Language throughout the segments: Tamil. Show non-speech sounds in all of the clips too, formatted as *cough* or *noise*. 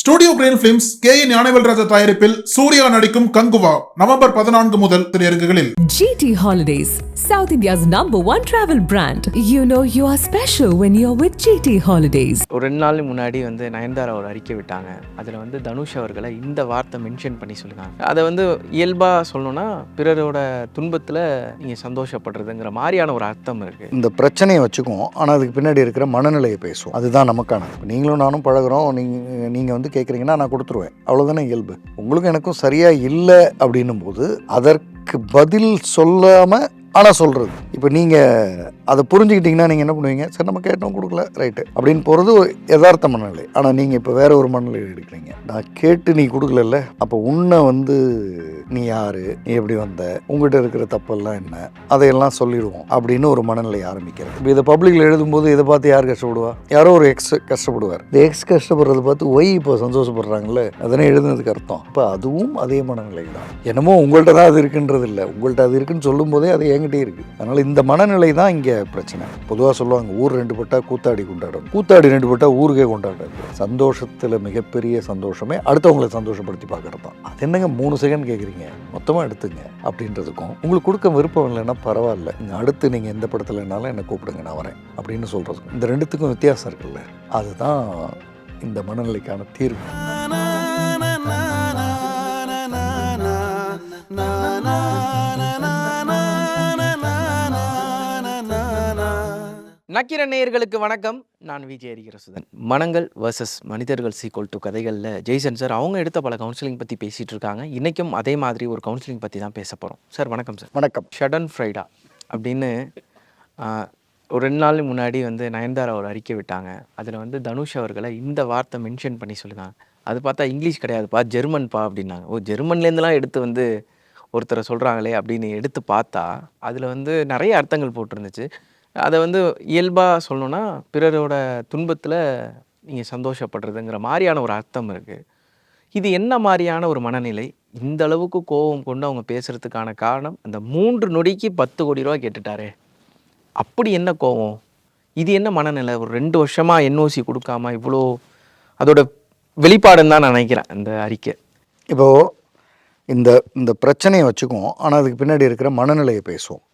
Studio green films K N Gnanavelraja தயாரிப்பில் சூர்யா நடிக்கும் கங்குவா நவம்பர் பதினான்கு முதல் திரையரங்குகளில். GT Holidays, South India's number one travel brand. You know you are special when you're with GT Holidays. ஒரு ரெண்டு நாள் முன்னாடி வந்து நயன்தாரா ஒரு அறிக்கை விட்டாங்க. அதில் வந்து தனுஷ் அவர்களை இந்த வார்த்தை மென்ஷன் பண்ணி சொல்லுவாங்க அதை வந்து இயல்பாக சொல்லணும்னா பிறரோட துன்பத்தில் நீங்கள் சந்தோஷப்படுறதுங்கிற மாதிரியான ஒரு அர்த்தம் இருக்குது இந்த பிரச்சனையை வச்சுக்குவோம். ஆனால் அதுக்கு பின்னாடி இருக்கிற மனநிலையை பேசுவோம். அதுதான் நமக்கான நீங்களும் நானும் பழகுறோம். நீங்கள் நீங்கள் வந்து கேட்குறீங்கன்னா நான் கொடுத்துருவேன். அவ்வளோதானே இயல்பு. உங்களுக்கும் எனக்கும் சரியாக இல்லை அப்படின்னும் போது அதற்கு பதில் சொல்லாமல் ஆனால் சொல்கிறது இப்போ நீங்கள் அதை புரிஞ்சுக்கிட்டிங்கன்னா நீங்கள் என்ன பண்ணுவீங்க? சரி நம்ம கேட்டோம் கொடுக்கல ரைட்டு அப்படின்னு போகிறது யதார்த்த மனநிலை. ஆனால் நீங்கள் இப்போ வேற ஒரு மனநிலை எடுக்கிறீங்க நான் கேட்டு நீ கொடுக்கலல்ல? அப்போ உன்னை வந்து நீ யார்? நீ எப்படி வந்த? உங்ககிட்ட இருக்கிற தப்பெல்லாம் என்ன? அதையெல்லாம் சொல்லிடுவோம் அப்படின்னு ஒரு மனநிலை ஆரம்பிக்கிறது. இப்போ இதை பப்ளிக்கில் எழுதும்போது இதை பார்த்து யார் கஷ்டப்படுவா? யாரோ ஒரு எக்ஸ் கஷ்டப்படுவார். இந்த எக்ஸ் கஷ்டப்படுறதை பார்த்து ஒய் இப்போ சந்தோஷப்படுறாங்கல்ல? அதனே எழுதுனதுக்கு அர்த்தம். இப்போ அதுவும் அதே மனநிலை தான் என்னமோ உங்கள்கிட்ட தான் அது இருக்குன்றது இல்லை உங்கள்கிட்ட அது இருக்குன்னு சொல்லும் போதே எங்கிட்டே இருக்குது அதனால் இந்த மனநிலை தான் இங்கே பிரச்சனை பொதுவாக சொல்லுவாங்க ஊர் ரெண்டு பட்டா கூத்தாடி கொண்டாடும் கூத்தாடி ரெண்டு பட்டா ஊருக்கே கொண்டாடுறது சந்தோஷத்தில் மிகப்பெரிய சந்தோஷமே அடுத்தவங்களை சந்தோஷப்படுத்தி பார்க்கறது தான் அது என்னங்க மூணு செகண்ட் கேட்குறீங்க மொத்தமாக எடுத்துங்க அப்படின்றதுக்கும் உங்களுக்கு கொடுக்க விருப்பம் இல்லைன்னா பரவாயில்ல அடுத்து நீங்கள் எந்த படத்துலனாலும் என்னை கூப்பிடுங்க நான் வரேன் அப்படின்னு சொல்கிறதுக்கும் இந்த ரெண்டுத்துக்கும் வித்தியாசம் இருக்குல்ல அதுதான் இந்த மனநிலைக்கான தீர்வு நக்கிர நேயர்களுக்கு வணக்கம். நான் விஜய் அரிகரசுதன் மனங்கள் வர்சஸ் மனிதர்கள் சீக்வல் டு கதைகளில் ஜெய்சன் சார் அவங்க எடுத்த பல கவுன்சிலிங் பற்றி பேசிகிட்டு இருக்காங்க. இன்றைக்கும் அதே மாதிரி ஒரு கவுன்சிலிங் பற்றி தான் பேச போகிறோம் சார் வணக்கம் சார் வணக்கம். ஷடன் ஃப்ரைடா அப்படின்னு ஒரு ரெண்டு நாள் முன்னாடி வந்து நயன்தாரா ஒரு அறிக்கை விட்டாங்க. அதில் வந்து தனுஷ் அவர்களை இந்த வார்த்தை மென்ஷன் பண்ணி சொல்லுங்க அது பார்த்தா இங்கிலீஷ் கிடையாதுப்பா ஜெர்மன்பா அப்படின்னாங்க. ஓ ஜெர்மன்லேருந்துலாம் எடுத்து வந்து ஒருத்தரை சொல்கிறாங்களே அப்படின்னு எடுத்து பார்த்தா அதில் வந்து நிறைய அர்த்தங்கள் போட்டிருந்துச்சு. அதை வந்து இயல்பாக சொல்லணும்னா பிறரோட துன்பத்தில் நீங்கள் சந்தோஷப்படுறதுங்கிற மாதிரியான ஒரு அர்த்தம் இருக்குது இது என்ன மாதிரியான ஒரு மனநிலை? இந்த அளவுக்கு கோபம் கொண்டு அவங்க பேசுறதுக்கான காரணம் அந்த மூன்று நொடிக்கு பத்து கோடி ரூபா கேட்டுட்டாரே. அப்படி என்ன கோபம்? இது என்ன மனநிலை? ஒரு ரெண்டு வருஷமா என்ஓசி கொடுக்காம இவ்வளோ அதோட வெளிப்பாடுன்னு தான் நான் நினைக்கிறேன் அந்த அறிக்கை. இப்போது இந்த இந்த பிரச்சனையை வச்சுக்குவோம். ஆனால் அதுக்கு பின்னாடி இருக்கிற மனநிலையை பேசுவோம்.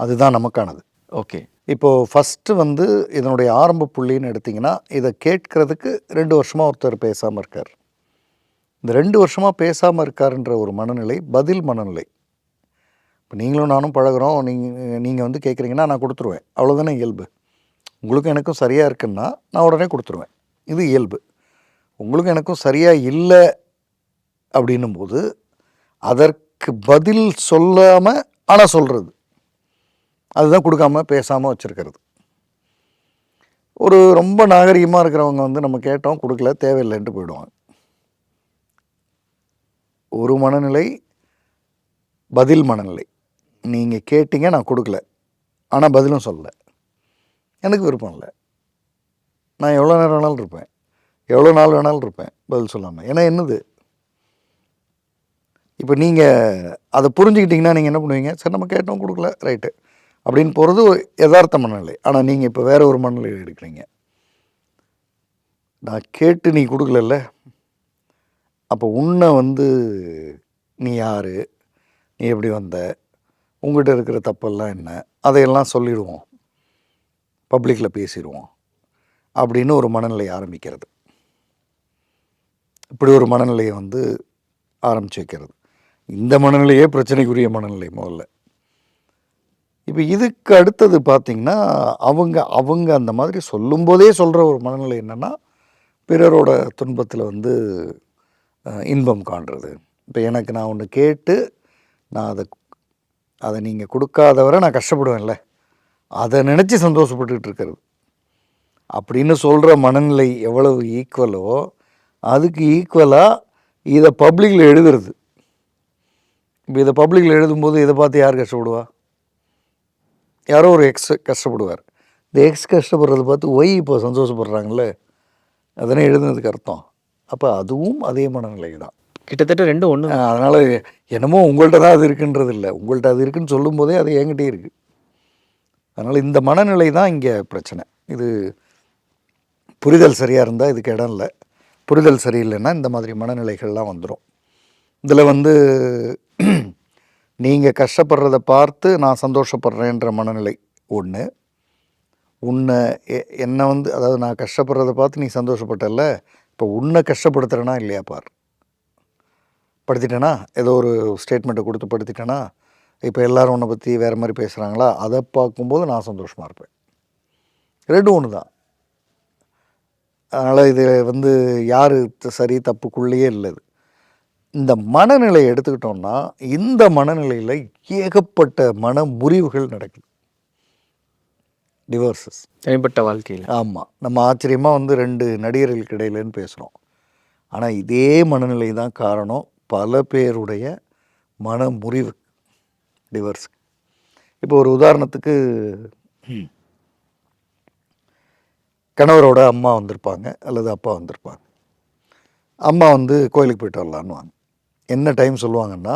அதுதான் நமக்கானது. ஓகே. இப்போது ஃபஸ்ட்டு வந்து இதனுடைய ஆரம்ப புள்ளின்னு எடுத்திங்கன்னா இதை கேட்கறதுக்கு ரெண்டு வருஷமாக ஒருத்தர் பேசாமல் இருக்கார். இந்த ரெண்டு வருஷமாக பேசாமல் இருக்காருன்ற ஒரு மனநிலை பதில் மனநிலை. இப்போ நீங்களும் நானும் பழகுறோம் நீங்கள் நீங்கள் வந்து கேட்குறீங்கன்னா நான் கொடுத்துருவேன். அவ்வளோதானே இயல்பு. உங்களுக்கும் எனக்கும் சரியாக இருக்குன்னா நான் உடனே கொடுத்துருவேன். இது இயல்பு. உங்களுக்கும் எனக்கும் சரியாக இல்லை அப்படின்னும் போது அதற்கு பதில் சொல்லாமல் ஆனால் சொல்கிறது அதுதான் கொடுக்காம பேசாமல் வச்சுருக்கிறது. ஒரு ரொம்ப நாகரிகமாக இருக்கிறவங்க வந்து நம்ம கேட்டோம் கொடுக்கல தேவையில்லைன்ட்டு போயிடுவாங்க. ஒரு மனநிலை பதில் மனநிலை. நீங்கள் கேட்டீங்க நான் கொடுக்கல. ஆனால் பதிலும் சொல்லலை. எனக்கு விருப்பம் இல்லை. நான் எவ்வளோ நேரம் வேணாலும் இருப்பேன். எவ்வளோ நாள் வேணாலும் இருப்பேன் பதில் சொல்லாமல் ஏன்னா என்னது? இப்போ நீங்கள் அதை புரிஞ்சுக்கிட்டிங்கன்னா நீங்கள் என்ன பண்ணுவீங்க? சரி நம்ம கேட்டோம் கொடுக்கல ரைட்டு. அப்படின்னு போகிறது யதார்த்த மனநிலை. ஆனால் நீங்கள் இப்போ வேறு ஒரு மனநிலை எடுக்கிறீங்க. நான் கேட்டு நீ கொடுக்கலல்ல? அப்போ உன்னை வந்து நீ யார்? நீ எப்படி வந்த? உங்கள்கிட்ட இருக்கிற தப்பெல்லாம் என்ன? அதையெல்லாம் சொல்லிடுவோம். பப்ளிக்கில் பேசிடுவோம். அப்படின்னு ஒரு மனநிலை ஆரம்பிக்கிறது. இப்படி ஒரு மனநிலையை வந்து ஆரம்பிச்சு வைக்கிறது. இந்த மனநிலையே பிரச்சனைக்குரிய மனநிலை முதல்ல. இப்போ இதுக்கு அடுத்தது பார்த்திங்கன்னா அவங்க அவங்க அந்த மாதிரி சொல்லும்போதே சொல்கிற ஒரு மனநிலை என்னென்னா பிறரோட துன்பத்தில் வந்து இன்பம் காண்றது. இப்போ எனக்கு நான் ஒன்று கேட்டு நான் அதை அதை நீங்கள் கொடுக்காதவரை நான் கஷ்டப்படுவேன்ல. அதை நினச்சி சந்தோஷப்பட்டுக்கிட்டு இருக்கிறது. அப்படின்னு சொல்கிற மனநிலை எவ்வளவு ஈக்குவலோ அதுக்கு ஈக்குவலாக இதை பப்ளிக்கில் எழுதுறது. இப்போ இதை பப்ளிக்கில் எழுதும்போது இதை பார்த்து யார் கஷ்டப்படுவா? யாரோ ஒரு எக்ஸ் கஷ்டப்படுவார். இந்த எக்ஸ் கஷ்டப்படுறத பார்த்து ஒய் இப்போ சந்தோஷப்படுறாங்கல்ல அதனே எழுதுனதுக்கு அர்த்தம். அப்போ அதுவும் அதே மனநிலை தான். கிட்டத்தட்ட ரெண்டும் ஒன்று அதனால் என்னமோ உங்கள்கிட்ட தான் அது இருக்குன்றது இல்லை. உங்கள்கிட்ட அது இருக்குன்னு சொல்லும்போதே அது என்கிட்டே இருக்குது அதனால் இந்த மனநிலை தான் இங்கே பிரச்சனை. இது புரிதல் சரியாக இருந்தால் இதுக்கு இடம் இல்லை. புரிதல் சரியில்லைன்னா இந்த மாதிரி மனநிலைகள்லாம் வந்துடும் இதில் வந்து நீங்கள் கஷ்டப்படுறத பார்த்து நான் சந்தோஷப்படுறேன்ற மனநிலை. ஒன்று உன்னை எ- என்னை வந்து அதாவது நான் கஷ்டப்படுறத பார்த்து நீ சந்தோஷப்பட்டல இப்போ உன்னை கஷ்டப்படுத்துகிறேனா இல்லையா பார்? படுத்திட்டேனா? ஏதோ ஒரு ஸ்டேட்மெண்ட்டை கொடுத்து படுத்திட்டேனா? இப்போ எல்லாரும் உன்னை பற்றி வேறு மாதிரி பேசுகிறாங்களா அதை பார்க்கும்போது நான் சந்தோஷமாக இருப்பேன். ரெண்டும் ஒன்று தான் அதனால் இது வந்து யார் சரி தப்புக்குள்ளேயே இல்லை இது. இந்த மனநிலையை எடுத்துக்கிட்டோம்னா இந்த மனநிலையில் ஏகப்பட்ட மன முறிவுகள் நடக்குது. டிவோர்ஸஸ் தனிப்பட்ட வாழ்க்கையில். ஆமாம் நம்ம ஆச்சரியமாக வந்து ரெண்டு நடிகர்களுக்கு இடையிலன்னு பேசுகிறோம் ஆனால் இதே மனநிலை தான் காரணம் பல பேருடைய மன முறிவு டிவர்ஸ் இப்போ ஒரு உதாரணத்துக்கு கணவரோட அம்மா வந்திருப்பாங்க அல்லது அப்பா வந்திருப்பாங்க. அம்மா வந்து கோயிலுக்கு போயிட்டு வரலான்னுவாங்க என்ன டைம் சொல்லுவாங்கன்னா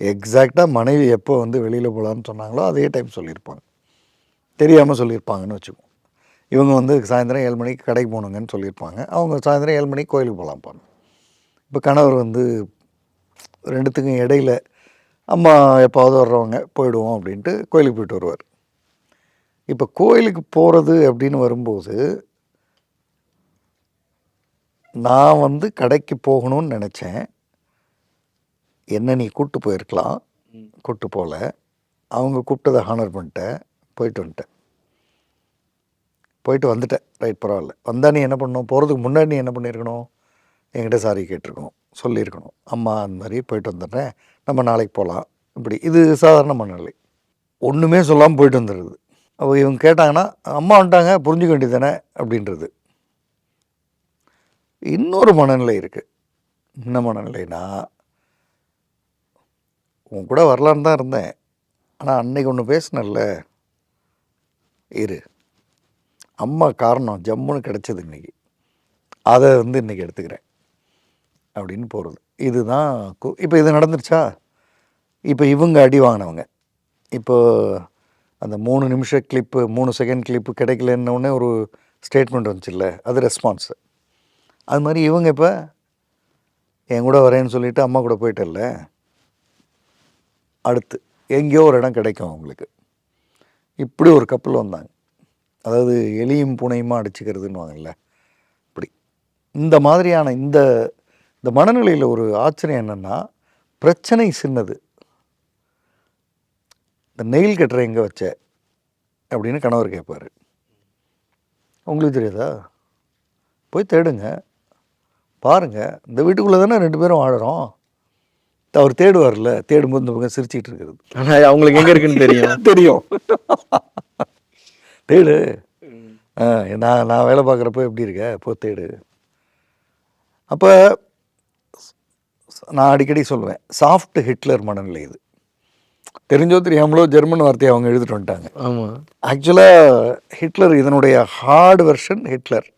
எக்ஸாக்டாக மனைவி எப்போ வந்து வெளியில் போகலான்னு சொன்னாங்களோ அதே டைம் சொல்லியிருப்பாங்க. தெரியாமல் சொல்லியிருப்பாங்கன்னு வச்சுக்குவோம் இவங்க வந்து சாயந்தரம் ஏழு மணிக்கு கடைக்கு போகணுங்கன்னு சொல்லியிருப்பாங்க. அவங்க சாயந்தரம் ஏழு மணிக்கு கோயிலுக்கு போகலாம்ப்பாங்க இப்போ கணவர் வந்து ரெண்டுத்துக்கும் இடையில அம்மா எப்பாவது வர்றவங்க போயிடுவோம் அப்படின்ட்டு கோயிலுக்கு போயிட்டு வருவார். இப்போ கோயிலுக்கு போகிறது அப்படின்னு வரும்போது நான் வந்து கடைக்கு போகணும்னு நினச்சேன். என்ன நீ கூப்பிட்டு போயிருக்கலாம் கூப்பிட்டு போகல அவங்க கூப்பிட்டதை ஹானர் பண்ணிட்டேன் போயிட்டு வந்துட்டேன் போயிட்டு வந்துட்டேன் ரைட் பரவாயில்ல. வந்தா நீ என்ன பண்ணணும்? போகிறதுக்கு முன்னாடி நீ என்ன பண்ணியிருக்கணும்? என்கிட்ட சாரி கேட்டிருக்கணும். சொல்லியிருக்கணும். அம்மா அந்த மாதிரி போயிட்டு வந்துடுறேன். நம்ம நாளைக்கு போகலாம். இப்படி. இது சாதாரண மனநிலை. ஒன்றுமே சொல்லாமல் போயிட்டு வந்துடுது அப்போ இவங்க கேட்டாங்கன்னா அம்மா வந்துட்டாங்க புரிஞ்சுக்க வேண்டியது தானே அப்படின்றது. இன்னொரு மனநிலை இருக்குது என்ன மனநிலைனா உன் கூட வரலான்னு தான் இருந்தேன். ஆனால் அன்னைக்கு ஒன்று பேசினல்ல இரு. அம்மா காரணம் ஜம்முன்னு கிடச்சது இன்றைக்கி அதை வந்து இன்றைக்கி எடுத்துக்கிறேன். அப்படின்னு போகிறது இதுதான் இப்போ இது நடந்துருச்சா? இப்போ இவங்க அடி வாங்கினவங்க. இப்போ அந்த மூணு நிமிஷ கிளிப்பு மூணு செகண்ட் கிளிப்பு கிடைக்கலன்னொடனே ஒரு ஸ்டேட்மெண்ட் வந்துச்சுல்ல? அது ரெஸ்பான்ஸு அது மாதிரி இவங்க இப்போ என் கூட வரேன்னு சொல்லிவிட்டு அம்மா கூட போயிட்டல்ல அடுத்து எங்கேயோ ஒரு இடம் கிடைக்கும் அவங்களுக்கு. இப்படி ஒரு கப்பல் வந்தாங்க. அதாவது எலியும் பூனையுமா அடிச்சுக்கிறதுன்னுவாங்கல்ல. இப்படி. இந்த மாதிரியான இந்த இந்த மனநிலையில் ஒரு ஆச்சரியம் என்னென்னா பிரச்சனை சின்னது. இந்த நெயில் கட்டுற எங்கே வச்ச? அப்படின்னு கணவர் கேட்பார் உங்களுக்கு தெரியாதா? போய் தேடுங்க. பாருங்கள் இந்த வீட்டுக்குள்ளே தானே ரெண்டு பேரும் வாழறோம். அவர் தேடுவார்ல தேடும்போது இந்த பக்கம் சிரிச்சிட்டு இருக்கிறது. ஆனால் அவங்களுக்கு எங்கே இருக்குன்னு தெரியும். *laughs* தெரியும். தேடு. ஆ, நான் நான் வேலை பார்க்குறப்ப எப்படி இருக்க? போ தேடு. அப்போ நான் அடிக்கடி சொல்லுவேன் சாஃப்ட் ஹிட்லர் மனநிலை இது. தெரிஞ்சோ தெரியாமலோ ஜெர்மன் வார்த்தையை அவங்க எழுதிட்டு வந்துட்டாங்க. ஆமாம் ஆக்சுவலாக ஹிட்லர் இதனுடைய ஹார்ட் வெர்ஷன் ஹிட்லர்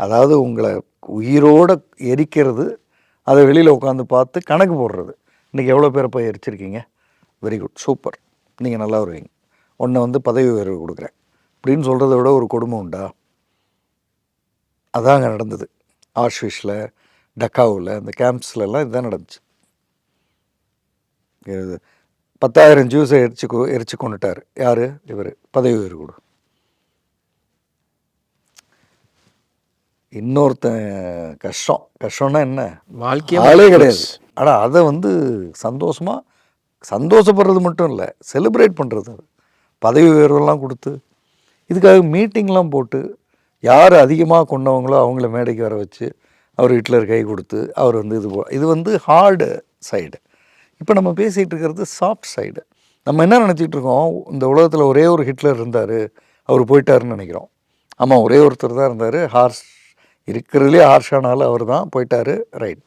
அதாவது உங்களை உயிரோட எரிக்கிறது அதை வெளியில் உட்காந்து பார்த்து கணக்கு போடுறது. இன்றைக்கி எவ்வளோ பேரை போய் எரிச்சிருக்கீங்க? வெரி குட் சூப்பர் நீங்கள் நல்லா வருவீங்க. ஒன்றை வந்து பதவி உயர்வு கொடுக்குறேன். அப்படின்னு சொல்கிறத விட ஒரு கொடுமை உண்டா? அதாங்க நடந்தது. ஆஷ்விஷில் டக்காவில் இந்த கேம்ப்ஸ்லலாம் இதுதான் நடந்துச்சு. பத்தாயிரம் ஜூஸை எரிச்சு எரிச்சு கொண்டுட்டார். யார்? இவர். பதவி உயர்வு கொடு. இன்னொருத்தன் கஷ்டம். கஷ்டம்னா என்ன? வாழ்க்கையே ஆளே கிடையாது. ஆனால் அதை வந்து சந்தோஷமாக சந்தோஷப்படுறது மட்டும் இல்லை செலிப்ரேட் பண்ணுறது அது. பதவி உயர்வெல்லாம் கொடுத்து இதுக்காக மீட்டிங்லாம் போட்டு யார் அதிகமாக கொண்டவங்களோ அவங்கள மேடைக்கு வர வச்சு அவர் ஹிட்லர் கை கொடுத்து அவர் வந்து இது போ- இது வந்து ஹார்டு சைடு இப்போ நம்ம பேசிகிட்டு இருக்கிறது சாஃப்ட் சைடு நம்ம என்ன நினச்சிட்டு இருக்கோம்? இந்த உலகத்தில் ஒரே ஒரு ஹிட்லர் இருந்தார் அவர் போயிட்டாருன்னு நினைக்கிறோம். ஆமாம் ஒரே ஒருத்தர் தான் இருந்தார் ஹார்ஷ் இருக்கிறதுலே ஹார்ஷானால அவர் தான் போயிட்டாரு ரைட்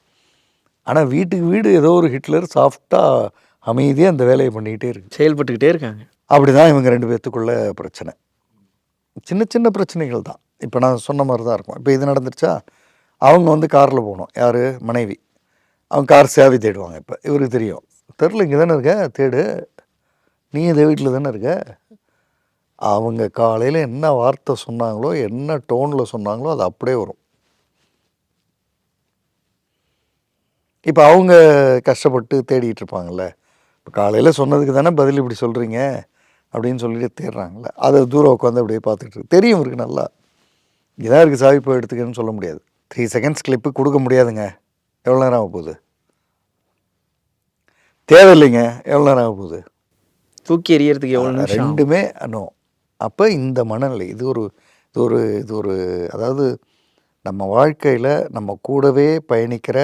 ஆனால் வீட்டுக்கு வீடு ஏதோ ஒரு ஹிட்லர் சாஃப்டாக அமைதியாக அந்த வேலையை பண்ணிக்கிட்டே இருக்கு. செயல்பட்டுக்கிட்டே இருக்காங்க. அப்படி தான் இவங்க ரெண்டு பேர்த்துக்குள்ள பிரச்சனை. சின்ன சின்ன பிரச்சனைகள் தான். இப்போ நான் சொன்ன மாதிரி தான் இருக்கும். இப்போ இது நடந்துருச்சா? அவங்க வந்து காரில் போகணும். யார்? மனைவி. அவங்க கார் சேவை தேடுவாங்க இப்போ. இவருக்கு தெரியும். தெரில இங்கே தானே இருக்க? தேடு. நீ இதே வீட்டில் தானே இருக்க? அவங்க காலையில் என்ன வார்த்தை சொன்னாங்களோ என்ன டோனில் சொன்னாங்களோ அது அப்படியே வரும். இப்போ அவங்க கஷ்டப்பட்டு தேடிட்டு இருப்பாங்கல்ல. இப்போ காலையில் சொன்னதுக்கு தானே பதில் இப்படி சொல்கிறீங்க அப்படின்னு சொல்லிட்டு தேடுறாங்கல்ல. அதை தூரம் உட்காந்து அப்படியே பார்த்துட்டு தெரியும் இருக்கு நல்லா. இதான் இருக்குது சாவி போய் எடுத்துக்கன்னு சொல்ல முடியாது. த்ரீ செகண்ட்ஸ் கிளிப்பு கொடுக்க முடியாதுங்க. எவ்வளோ நேரம் ஆக போகுது? தேவையில்லைங்க. எவ்வளோ நேரம் ஆக போகுது? தூக்கி எறியறதுக்கு எவ்வளோ? ரெண்டுமே நோ அப்போ இந்த மனநிலை இது ஒரு இது ஒரு இது ஒரு அதாவது நம்ம வாழ்க்கையில் நம்ம கூடவே பயணிக்கிற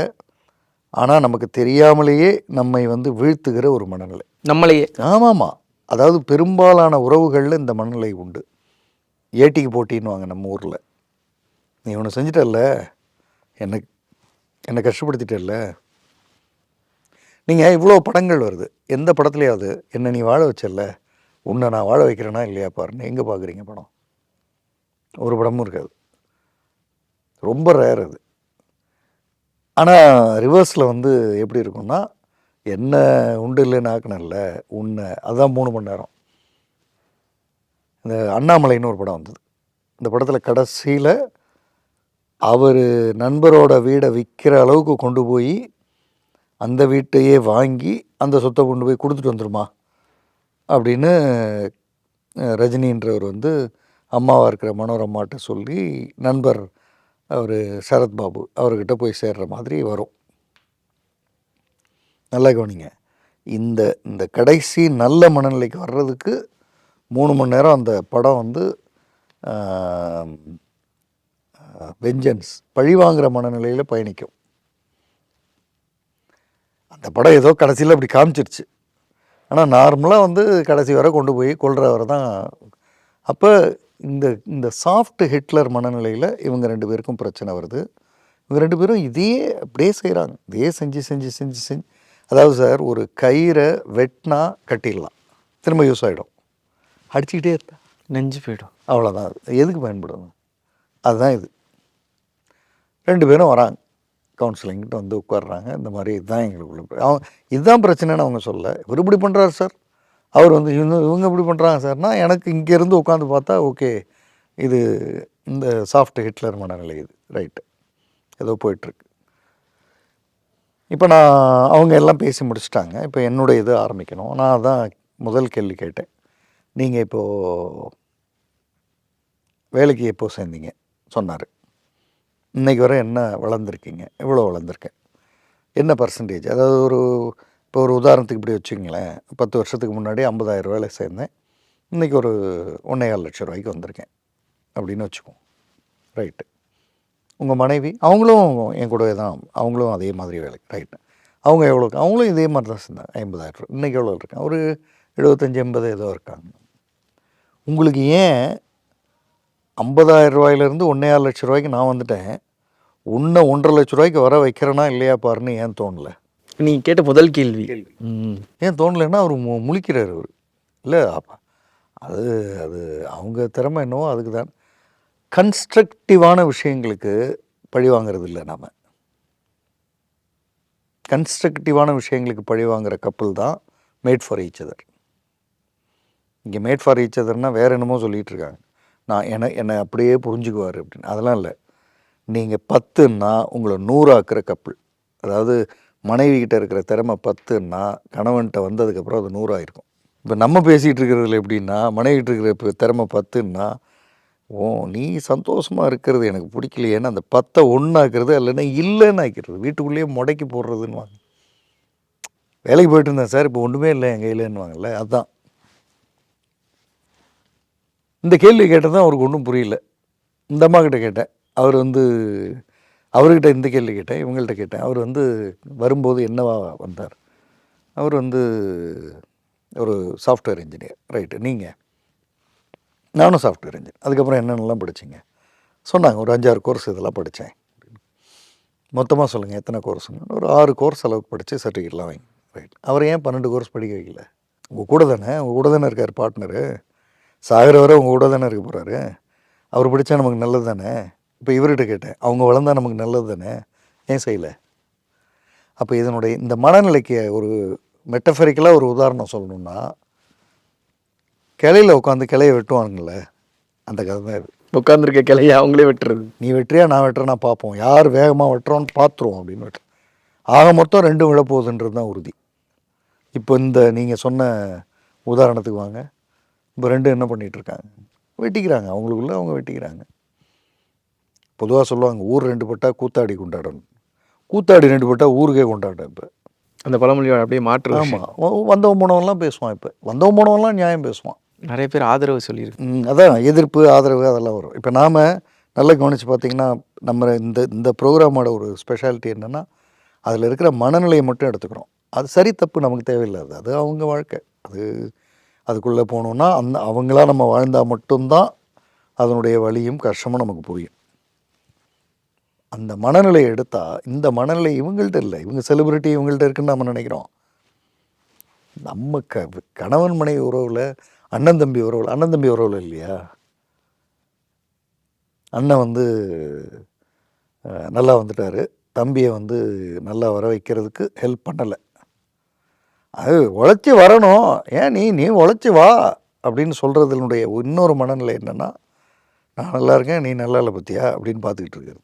ஆனால் நமக்கு தெரியாமலேயே நம்மை வந்து வீழ்த்துகிற ஒரு மனநிலை. நம்மளையே. ஆமாம்மா அதாவது பெரும்பாலான உறவுகளில் இந்த மனநிலை உண்டு. ஏட்டிக்கு போட்டின்னுவாங்க நம்ம ஊரில். நீ ஒன்று செஞ்சிட்டல்ல? என்னை என்னை கஷ்டப்படுத்திட்டல்ல? நீங்கள் இவ்வளோ படங்கள் வருது? எந்த படத்துலையாவது என்னை நீ வாழ வச்சல்ல? உன்னை நான் வாழ வைக்கிறேனா இல்லையா பாருன்னு எங்கே பார்க்குறீங்க படம்? ஒரு படமும் இருக்காது. ரொம்ப ரேர் அது. ஆனால் ரிவர்ஸில் வந்து எப்படி இருக்கும்னா என்ன உண்டு இல்லைன்னு ஆக்கணும்ல உன்னை. அதுதான் மூணு மணி நேரம். இந்த அண்ணாமலைன்னு ஒரு படம் வந்தது. இந்த படத்தில் கடைசியில் அவர் நண்பரோட வீடை விற்கிற அளவுக்கு கொண்டு போய் அந்த வீட்டையே வாங்கி அந்த சொத்தை கொண்டு போய் கொடுத்துட்டு வந்துருமா? அப்படின்னு ரஜினின்றவர் வந்து அம்மாவாக இருக்கிற மனோரம்மாட்ட சொல்லி நண்பர் அவர் சரத்பாபு அவர்கிட்ட போய் சேர்கிற மாதிரி வரும். நல்லா கவனிங்க. இந்த இந்த கடைசி நல்ல மனநிலைக்கு வர்றதுக்கு மூணு மணி நேரம் அந்த படம் வந்து வெஞ்சன்ஸ் பழிவாங்கிற மனநிலையில் பயணிக்கும். அந்த படம் ஏதோ கடைசியில் அப்படி காமிச்சிருச்சு. ஆனால் நார்மலாக வந்து கடைசி வரை கொண்டு போய் கொள்றவரை தான் அப்போ இந்த இந்த சாஃப்ட் ஹிட்லர் மனநிலையில் இவங்க ரெண்டு பேருக்கும் பிரச்சனை வருது. இவங்க ரெண்டு பேரும் இதையே அப்படியே செய்கிறாங்க இதே செஞ்சு செஞ்சு செஞ்சு செஞ்சு. அதாவது சார் ஒரு கயிறை வெட்டினா கட்டிடலாம். திரும்ப யூஸ் ஆகிடும் அடிச்சுக்கிட்டே இருந்தா நெஞ்சு போயிடும். அவ்வளோதான் எதுக்கு பயன்படும் அதுதான் இது. ரெண்டு பேரும் வராங்க. கவுன்சிலிங்கிட்ட வந்து உட்கார்றாங்க. இந்த மாதிரி இதுதான் எங்களுக்குள்ள பிர- அவன் இதுதான் பிரச்சனைன்னு அவங்க சொல்ல இவர் இப்படி பண்ணுறாரு சார் அவர் வந்து இவங்க இவங்க இப்படி பண்ணுறாங்க சார்னா எனக்கு இங்கேருந்து உட்காந்து பார்த்தா ஓகே இது இந்த சாஃப்ட் ஹிட்லர் மனநிலை இது ரைட்டு ஏதோ போயிட்டுருக்கு. இப்போ நான் அவங்க எல்லாம் பேசி முடிச்சிட்டாங்க. இப்போ என்னுடைய இது ஆரம்பிக்கணும். நான் அதான் முதல் கேள்வி கேட்டேன். நீங்கள் இப்போது வேலைக்கு எப்போ சேர்ந்தீங்க? சொன்னார். இன்றைக்கு வரை என்ன வளர்ந்துருக்கீங்க? எவ்வளோ வளர்ந்துருக்கேன்? என்ன பர்சன்டேஜ் அதாவது ஒரு இப்போ ஒரு உதாரணத்துக்கு இப்படி வச்சுங்களேன் பத்து வருஷத்துக்கு முன்னாடி 50000 ரூபாயில சேர்ந்தேன். இன்றைக்கி ஒரு ஒன்றேகால் லட்சம் ரூபாய்க்கு வந்திருக்கேன். அப்படின்னு வச்சுக்குவோம். ரைட்டு. உங்கள் மனைவி அவங்களும் என் கூடவே தான். அவங்களும் அதே மாதிரி வேலைக்கு ரைட்டு. அவங்க எவ்வளோ அவங்களும் இதே மாதிரி தான் சேர்ந்தாங்க. ஐம்பதாயிரம் ரூபா இன்றைக்கி எவ்வளோ இருக்காங்க? ஒரு எழுபத்தஞ்சி எண்பது ஏதோ இருக்காங்க. உங்களுக்கு ஏன் ஐம்பதாயிரம் ரூபாயிலேருந்து ஆறு லட்ச ரூபாய்க்கு நான் வந்துட்டேன்? ஒன்று ஒன்றரை லட்ச ரூபாய்க்கு வர வைக்கிறேனா இல்லையா பாருன்னு ஏன் தோணலை? நீ கேட்ட முதல் கேள்வி. ம். ஏன் தோணலைன்னா அவர் முழிக்கிறார் அவர். இல்லை அப்ப அது அது அவங்க திறமை என்னவோ அதுக்கு தான். கன்ஸ்ட்ரக்டிவான விஷயங்களுக்கு பழி வாங்குறது இல்லை நாம். கன்ஸ்ட்ரக்டிவான விஷயங்களுக்கு பழி வாங்குற கப்பல் தான் மேட் ஃபார் ஈச் அதர் இங்கே மேட் ஃபார் ஈச் அதர்னால் வேறு என்னமோ சொல்லிகிட்டு இருக்காங்க. நான் என்னை என்னை அப்படியே புரிஞ்சுக்குவார் அப்படின்னு. அதெல்லாம் இல்லை. நீங்கள் பத்துன்னா உங்களை நூறாக்குற கப்பல் அதாவது மனைவி கிட்ட இருக்கிற திறமை பத்துன்னா கணவன்கிட்ட வந்ததுக்கப்புறம் அது நூறாயிருக்கும். இப்போ நம்ம பேசிகிட்டு இருக்கிறதுல எப்படின்னா மனைவிட்டு இருக்கிற இப்போ திறமை பத்துன்னா ஓ நீ சந்தோஷமாக இருக்கிறது எனக்கு பிடிக்கலையேன்னு அந்த பத்தை ஒன்றாக்குறது இல்லைன்னா இல்லைன்னு ஆக்கிறது வீட்டுக்குள்ளேயே முடக்கி போடுறதுன்னு வேலைக்கு போயிட்டு இருந்தேன் சார் இப்போ ஒன்றுமே இல்லை என் கையிலன்னுவாங்கல்ல அதுதான் இந்த கேள்வி கேட்டது தான் அவருக்கு ஒன்றும் புரியல. இந்த அம்மா கிட்ட கேட்டேன். அவர் வந்து அவர்கிட்ட இந்த கேள்வி கேட்டேன் இவங்கள்ட்ட கேட்டேன். அவர் வந்து வரும்போது என்னவா வந்தார்? அவர் வந்து ஒரு சாஃப்ட்வேர் இன்ஜினியர் ரைட்டு நீங்கள் நானும் சாஃப்ட்வேர் இன்ஜினியர் அதுக்கப்புறம் என்னென்னலாம் படித்தீங்க சொன்னாங்க ஒரு அஞ்சாறு கோர்ஸ் இதெல்லாம் படித்தேன் மொத்தமாக சொல்லுங்கள் எத்தனை கோர்ஸுங்க ஒரு ஆறு கோர்ஸ் அளவுக்கு படித்து சர்டிஃபிகேட்லாம் வாங்கி. ரைட் அவர் ஏன் பன்னெண்டு கோர்ஸ் படிக்க வைக்கல? உங்கள் கூட தானே? உங்கள் கூட தானே இருக்கார் பார்ட்னரு சாகர வரை உங்கள் கூட தானே இருக்க போகிறாரு அவர் படித்தா நமக்கு நல்லது தானே? இப்போ இவர்கிட்ட கேட்டேன் அவங்க வளர்ந்தா நமக்கு நல்லது தானே? ஏன் செய்யலை? அப்போ இதனுடைய இந்த மனநிலைக்கு ஒரு மெட்டஃபரிக்கலாக ஒரு உதாரணம் சொல்லணும்னா கிளையில் உட்காந்து கிளைய வெட்டுவானுங்கள அந்த கதை தான் இது. உட்காந்துருக்க கிளைய அவங்களே வெட்டுறது. நீ வெட்டுறியா நான் வெட்டுறேன்னா பார்ப்போம் யார் வேகமாக வெட்டுறோன்னு பார்த்துருவோம் அப்படின்னு வெட்டு ஆக மொத்தம் ரெண்டும் விழப்போகுதுன்றது தான் உறுதி. இப்போ இந்த நீங்கள் சொன்ன உதாரணத்துக்கு வாங்க. இப்போ ரெண்டும் என்ன பண்ணிட்டு இருக்காங்க? வெட்டிக்கிறாங்க. அவங்களுக்குள்ள அவங்க வெட்டிக்கிறாங்க. பொதுவாக சொல்லுவாங்க ஊர் ரெண்டு பட்டா கூத்தாடி கொண்டாடணும். கூத்தாடி ரெண்டு பட்டா ஊருக்கே கொண்டாடும் இப்போ. அந்த பழமொழியோட அப்படியே மாற்று. ஆமாம் வந்தவன் போனவன்லாம் பேசுவான் இப்போ. வந்தவன் போனவன்லாம் நியாயம் பேசுவான். நிறைய பேர் ஆதரவு சொல்லியிருக்கு. ம், அதான் எதிர்ப்பு ஆதரவு அதெல்லாம் வரும். இப்போ நாம் நல்லா கவனித்து பார்த்தீங்கன்னா நம்ம இந்த இந்த ப்ரோக்ராமோட ஒரு ஸ்பெஷாலிட்டி என்னென்னா அதில் இருக்கிற மனநிலையை மட்டும் எடுத்துக்கிறோம். அது சரி தப்பு நமக்கு தேவையில்லாது. அது அவங்க வாழ்க்கை. அது அதுக்குள்ளே போனோம்னா அந்த அவங்களா நம்ம வாழ்ந்தால் மட்டும்தான் அதனுடைய வலியும் கஷ்டமும் நமக்கு புரியும். அந்த மனநிலையை எடுத்தால் இந்த மனநிலை இவங்கள்ட்ட இல்லை. இவங்க செலிபிரிட்டி இவங்கள்ட்ட இருக்குன்னு நம்ம நினைக்கிறோம். நம்ம க கணவன் மனைவி உறவில் அண்ணன் தம்பி உறவில் அண்ணன் தம்பி உறவில் இல்லையா? அண்ணன் வந்து நல்லா வந்துட்டார். தம்பியை வந்து நல்லா வர வைக்கிறதுக்கு ஹெல்ப் பண்ணலை. அது உழைச்சி வரணும். ஏன் நீ நீ உழைச்சி வா அப்படின்னு சொல்கிறதுனுடைய இன்னொரு மனநிலை என்னென்னா நான் நல்லா இருக்கேன் நீ நல்லா இல்லை பற்றியா அப்படின்னு பார்த்துக்கிட்டு இருக்கிறது.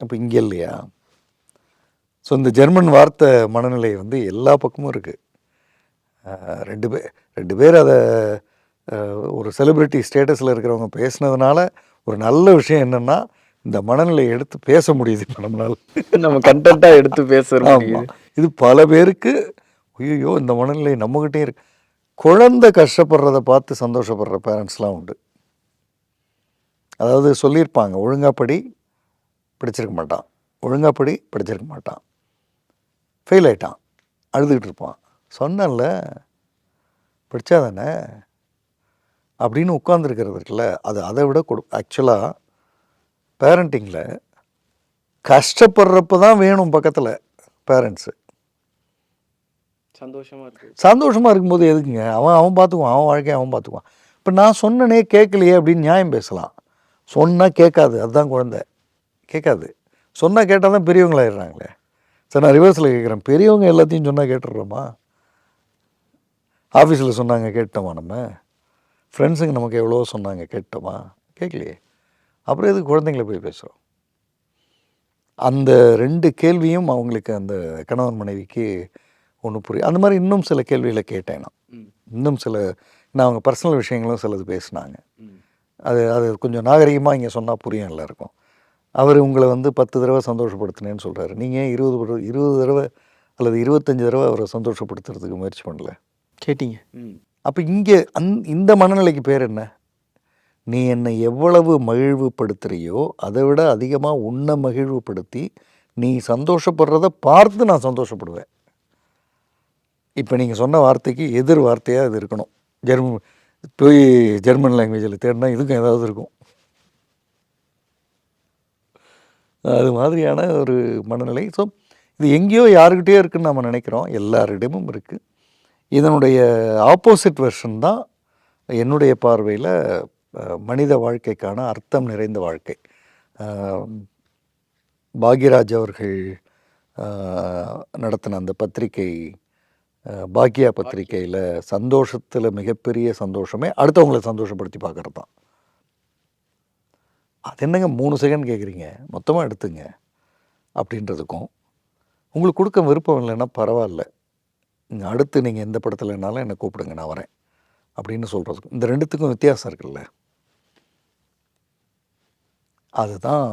அப்போ இங்கே இல்லையா? ஸோ இந்த ஜெர்மன் வார்த்தை மனநிலை வந்து எல்லா பக்கமும் இருக்குது ரெண்டு பேர் ரெண்டு பேர் அதை ஒரு செலிப்ரிட்டி ஸ்டேட்டஸில் இருக்கிறவங்க பேசுனதுனால ஒரு நல்ல விஷயம் என்னென்னா இந்த மனநிலையை எடுத்து பேச முடியுது இப்போ நம்மளால். நம்ம கண்டென்ட்டா எடுத்து. முடியுது. இது பல பேருக்கு ஐயோ இந்த மனநிலை நம்மகிட்டே இருக்கு. குழந்தை கஷ்டப்படுறத பார்த்து சந்தோஷப்படுற பேரண்ட்ஸ்லாம் உண்டு. அதாவது சொல்லியிருப்பாங்க ஒழுங்கா படி படிச்சிருக்க மாட்டான். ஒழுங்கா படி படிச்சிருக்க மாட்டான். ஃபெயில் ஆயிட்டான். அழுதுகிட்டு இருப்பான். சொன்னேன்ல படித்தா தானே அப்படின்னு உட்காந்துருக்கிறது இருக்குல்ல அது அதை விட கொடு ஆக்சுவலாக பேரண்டிங்கில் கஷ்டப்படுறப்ப தான் வேணும் பக்கத்தில் பேரண்ட்ஸு சந்தோஷமா இருக்கு. சந்தோஷமாக இருக்கும்போது எதுக்குங்க? அவன் அவன் பார்த்துக்குவான் அவன் வாழ்க்கையை அவன் பார்த்துக்குவான் இப்போ நான் சொன்னனே கேட்கலையே அப்படின்னு நியாயம் பேசலாம். சொன்னால் கேட்காது அதுதான் குழந்தை. கேட்காது. சொன்னால் கேட்டால் தான் பெரியவங்களாயிடுறாங்களே சரி நான் ரிவர்ஸில் கேட்குறேன். பெரியவங்க எல்லாத்தையும் சொன்னால் கேட்டுடுறோமா? ஆஃபீஸில் சொன்னாங்க கேட்டோமா நம்ம? ஃப்ரெண்ட்ஸுங்க நமக்கு எவ்வளோ சொன்னாங்க கேட்டோமா கேட்கலையே. அப்புறம் எதுக்கு குழந்தைங்கள போய் பேசுகிறோம் அந்த ரெண்டு கேள்வியும் அவங்களுக்கு அந்த கணவன் மனைவிக்கு ஒன்று புரியும் அந்த மாதிரி இன்னும் சில கேள்விகளை கேட்டேன் நான். இன்னும் சில நான் அவங்க பர்சனல் விஷயங்களும் சிலது பேசினாங்க. அது அது கொஞ்சம் நாகரிகமாக இங்கே சொன்னால் புரியும் எல்லாருக்கும். அவர் உங்களை வந்து பத்து தடவை சந்தோஷப்படுத்தினேன்னு சொல்கிறாரு நீங்கள் ஏன் இருபது இருபது தடவை அல்லது இருபத்தஞ்சு தடவை அவரை சந்தோஷப்படுத்துறதுக்கு முயற்சி பண்ணல? கேட்டீங்க. அப்போ இங்கே அந் இந்த மனநிலைக்கு பேர் என்ன? நீ என்னை எவ்வளவு மகிழ்வுபடுத்துறியோ அதை விட அதிகமாக உன்னை மகிழ்வுபடுத்தி நீ சந்தோஷப்படுறத பார்த்து நான் சந்தோஷப்படுவேன். இப்போ நீங்கள் சொன்ன வார்த்தைக்கு எதிர் வார்த்தையாக இது இருக்கணும். ஜெர்மன் போய் ஜெர்மன் லாங்குவேஜில் தேடினா இதுக்கும் ஏதாவது இருக்கும். அது மாதிரியான ஒரு மனநிலை. ஸோ இது எங்கேயோ யாருக்கிட்டேயோ இருக்குன்னு நம்ம நினைக்கிறோம். எல்லாரிடமும் இருக்குது இதனுடைய ஆப்போசிட் வெர்ஷன் தான் என்னுடைய பார்வையில் மனித வாழ்க்கைக்கான அர்த்தம் நிறைந்த வாழ்க்கை. பாக்யராஜ் அவர்கள் நடத்தின அந்த பத்திரிகை பாக்யா பத்திரிகையில் சந்தோஷத்தில் மிகப்பெரிய சந்தோஷமே அடுத்தவங்களை சந்தோஷப்படுத்தி பார்க்கறது தான் அது என்னங்க மூணு செகண்ட் கேட்குறீங்க மொத்தமாக எடுத்துங்க. அப்படின்றதுக்கும் உங்களுக்கு கொடுக்க விருப்பம் இல்லைன்னா பரவாயில்ல. அடுத்து நீங்கள் எந்த படத்துலனாலும் என்னை கூப்பிடுங்க நான் வரேன். அப்படின்னு சொல்கிறதுக்கும் இந்த ரெண்டுத்துக்கும் வித்தியாசம் இருக்குல்ல. அதுதான்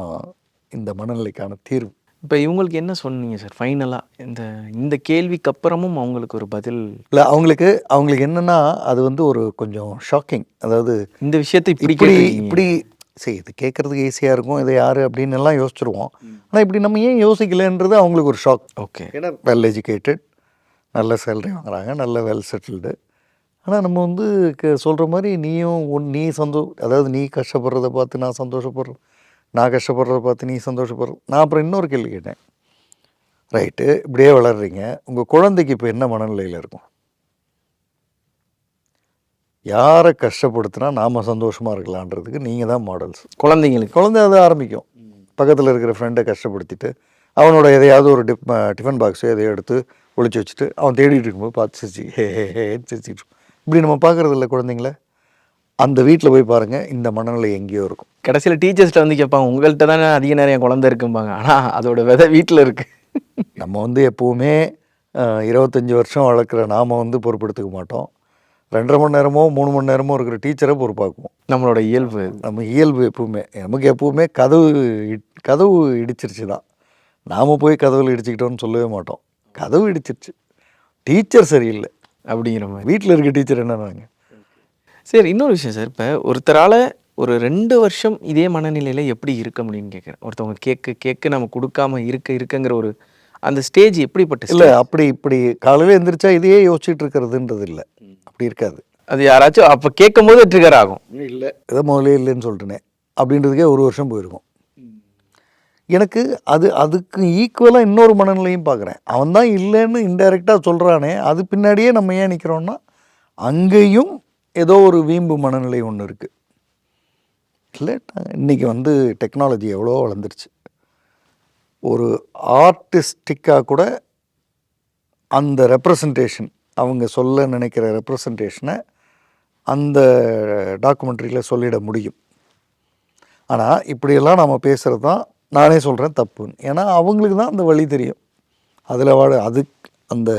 இந்த மனநிலைக்கான தீர்வு. இப்போ இவங்களுக்கு என்ன சொன்னீங்க சார் ஃபைனலாக இந்த இந்த கேள்விக்கு அப்புறமும் அவங்களுக்கு ஒரு பதில் இல்லை அவங்களுக்கு அவங்களுக்கு என்னென்னா அது வந்து ஒரு கொஞ்சம் ஷாக்கிங் அதாவது இந்த விஷயத்தை இப்படி. இப்படி சரி இது கேட்குறதுக்கு ஈஸியாக இருக்கும். இது யார் அப்படின்னு எல்லாம் யோசிச்சிருவோம் ஆனால் இப்படி நம்ம ஏன் யோசிக்கலைன்றது அவங்களுக்கு ஒரு ஷாக் ஓகே. ஏன்னா வெல் எஜுகேட்டட் நல்ல சேலரி வாங்குறாங்க நல்ல வெல் செட்டில்டு ஆனால் நம்ம வந்து சொல்கிற மாதிரி நீயும் உன் நீ சந்தோ அதாவது நீ கஷ்டப்படுறத பார்த்து நான் சந்தோஷப்படுறேன். நான் கஷ்டப்படுறத பார்த்து நீ சந்தோஷப்படுற நான் அப்புறம் இன்னொரு கேள்வி கேட்டேன். ரைட்டு இப்படியே வளர்றீங்க. உங்கள் குழந்தைக்கு இப்போ என்ன மனநிலையில் இருக்கும்? யாரை கஷ்டப்படுத்தினா நாம் சந்தோஷமாக இருக்கலான்றதுக்கு நீங்கள் தான் மாடல்ஸ் குழந்தைங்களுக்கு. குழந்தை அதை ஆரம்பிக்கும். பக்கத்தில் இருக்கிற ஃப்ரெண்டை கஷ்டப்படுத்திட்டு அவனோட எதையாவது ஒரு டிப் டிஃபன் பாக்ஸோ எதையோ எடுத்து ஒளிச்சு வச்சுட்டு அவன் தேடிட்டு இருக்கும்போது பார்த்து சிரிச்சு ஹே ஹே ஹே சிரிச்சிட்டு. இப்படி நம்ம பார்க்குறது இல்லை குழந்தைங்கள. அந்த வீட்டில் போய் பாருங்கள் இந்த மனநிலை எங்கேயோ இருக்கும். கடைசியில் டீச்சர்ஸ்ட்ட வந்து கேட்பாங்க உங்கள்கிட்ட தானே அதிக நேரம் என் குழந்தை இருக்கும்பாங்க. ஆனால் அதோட விதை வீட்டில் இருக்கு. நம்ம வந்து எப்போவுமே இருபத்தஞ்சி வருஷம் வளர்க்குற நாம் வந்து பொறுப்பெடுத்துக்க மாட்டோம். ரெண்டரை மணி நேரமோ மூணு மணி நேரமோ இருக்கிற டீச்சரை பொறுப்பாக்குவோம். நம்மளோட இயல்பு. நம்ம இயல்பு எப்பவுமே. நமக்கு எப்பவுமே கதவு இட்- கதவு இடிச்சிருச்சு தான் நாம் போய் கதவுல இடிச்சுக்கிட்டோம்னு சொல்லவே மாட்டோம். கதவு இடிச்சிருச்சு. டீச்சர் சரியில்லை. அப்படிங்கிற மாதிரி. வீட்டில் இருக்க டீச்சர் என்னன்னாங்க சரி இன்னொரு விஷயம் சார். இப்போ ஒருத்தரால் ஒரு ரெண்டு வருஷம் இதே மனநிலையில் எப்படி இருக்க முடியும்னு கேட்குறேன் ஒருத்தவங்க கேட்க கேட்க நம்ம கொடுக்காம இருக்க இருக்கங்கிற ஒரு அந்த ஸ்டேஜ் எப்படிப்பட்ட இல்லை? அப்படி இப்படி காலையில் எந்திரிச்சா இதையே யோசிச்சுட்டு இருக்கிறதுன்றது இல்லை. அப்படி இருக்காது. அது யாராச்சும் அப்போ கேட்கும் போது ட்ரிகர் ஆகும். இல்லை ஏதோ முதல்ல இல்லைன்னு சொல்லிட்டேனே. அப்படின்றதுக்கே ஒரு வருஷம் போயிருக்கும். எனக்கு அது அதுக்கு ஈக்குவலாக இன்னொரு மனநிலையும் பார்க்குறேன். அவன் தான் இல்லைன்னு இன்டைரக்டாக சொல்கிறானே அது பின்னாடியே நம்ம ஏன் நிற்கிறோன்னா அங்கேயும் ஏதோ ஒரு வீம்பு மனநிலை ஒன்று இருக்குது இல்லை இன்றைக்கி வந்து டெக்னாலஜி எவ்வளோ வளர்ந்துருச்சு. ஒரு ஆர்டிஸ்டிக்காக கூட அந்த ரெப்ரசன்டேஷன் அவங்க சொல்ல நினைக்கிற ரெப்ரசன்டேஷனை அந்த டாக்குமெண்ட்ரியில் சொல்லிட முடியும். ஆனால் இப்படியெல்லாம் நம்ம பேசுகிறது தான் நானே சொல்கிறேன் தப்புன்னு. ஏன்னா அவங்களுக்கு தான் அந்த வழி தெரியும். அதில் வாழ அது அந்த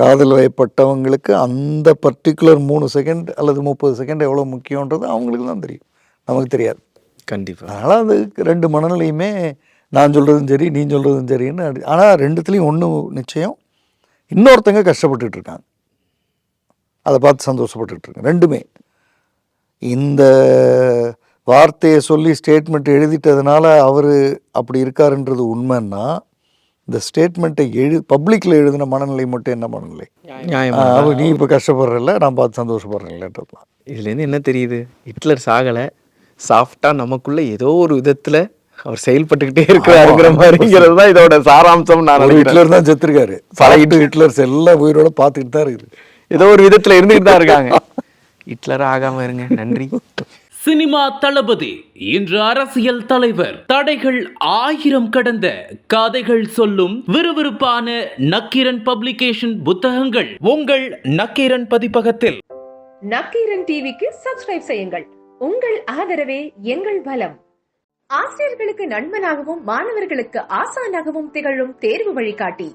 காதல் வயப்பட்டவங்களுக்கு அந்த பர்டிகுலர் மூணு செகண்ட் அல்லது முப்பது செகண்ட் எவ்வளோ முக்கியன்றது அவங்களுக்கு தான் தெரியும். நமக்கு தெரியாது. கண்டிப்பாக அதனால் அது ரெண்டு மனநிலையுமே நான் சொல்கிறதும் சரி நீ சொல்கிறதும் சரின்னு ஆனால் ரெண்டுத்துலேயும் ஒன்று நிச்சயம். இன்னொருத்தங்க கஷ்டப்பட்டுட்டு இருக்காங்க. அதை பார்த்து சந்தோஷப்பட்டுட்டு இருக்காங்க ரெண்டுமே. இந்த வார்த்தையை சொல்லி ஸ்டேட்மெண்ட் எழுதிட்டதுனால அவர் அப்படி இருக்காருன்றது உண்மைன்னா இந்த ஸ்டேட்மெண்ட்டை எழு பப்ளிக்கில் எழுதின மனநிலை மட்டும் என்ன மனநிலை? நியாயமா. அவ நீ இப்போ கஷ்டப்படுறல நான் பார்த்து சந்தோஷப்படுறேன்ன்றதுலாம் இதுலேருந்து என்ன தெரியுது? ஹிட்லர் சாகலை. சாஃப்டாக நமக்குள்ள ஏதோ ஒரு விதத்தில் அவர் செயல்பட்டுக்கிட்டே இருக்கிறாருங்கிற மாதிரிங்கிறது தான் இதோட சாராம்சம் நான் ஹிட்லர் தான் செத்துருக்காரு. பல ஹிட்லர்ஸ் எல்லாம் உயிரோட பார்த்துக்கிட்டு தான் இருக்குது. ஏதோ ஒரு விதத்தில் இருந்துகிட்டு தான் இருக்காங்க. *laughs* ஹிட்லர் ஆகாம இருங்க. நன்றி. சினிமா தளபதி இன்று அரசியல் தலைவர். தடைகள் ஆயிரம் கடந்த கதைகள் சொல்லும் விறுவிறுப்பான நக்கீரன் பப்ளிகேஷன் புத்தகங்கள் உங்கள் நக்கீரன் பதிப்பகத்தில். நக்கீரன் டிவிக்கு சப்ஸ்கிரைப் செய்யுங்கள். உங்கள் ஆதரவே எங்கள் பலம். ஆசிரியர்களுக்கு நண்பனாகவும் மாணவர்களுக்கு ஆசானாகவும் திகழும் தேர்வு வழிகாட்டி.